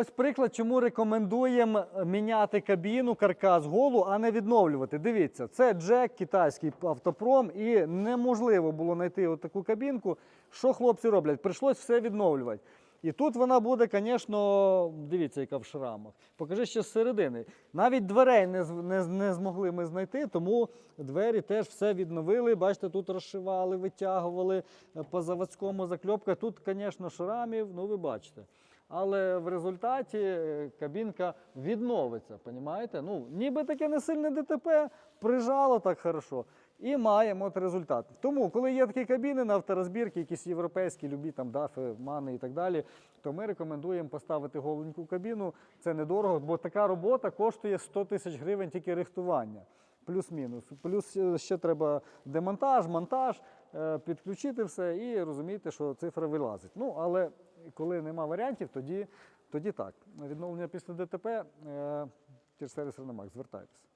Ось приклад, чому рекомендуємо міняти кабіну, каркас, голу, а не відновлювати. Дивіться, це джек, китайський автопром, і неможливо було знайти таку кабінку. Що хлопці роблять? Прийшлось все відновлювати. І тут вона буде, звісно, дивіться, яка в шрамах. Покажи ще з середини. Навіть дверей не, не, не змогли ми знайти, тому двері теж все відновили. Бачите, тут розшивали, витягували е, по заводському закльопка. Тут, звісно, шрамів, ну ви бачите. Але в результаті е, кабінка відновиться, понімаєте? Ну, ніби таке не сильне ДТП, прижало так хорошо. І маємо от результат. Тому, коли є такі кабіни на авторозбірки, якісь європейські, любі там дафи, мани і так далі, то ми рекомендуємо поставити голеньку кабіну. Це недорого, бо така робота коштує 100 тисяч гривень тільки рихтування. Плюс-мінус. Плюс е, ще треба демонтаж, монтаж, е, підключити все і розуміти, що цифра вилазить. Ну, але коли нема варіантів, тоді, тоді так. Відновлення після ДТП е, через сервіс Реномак, звертайтеся.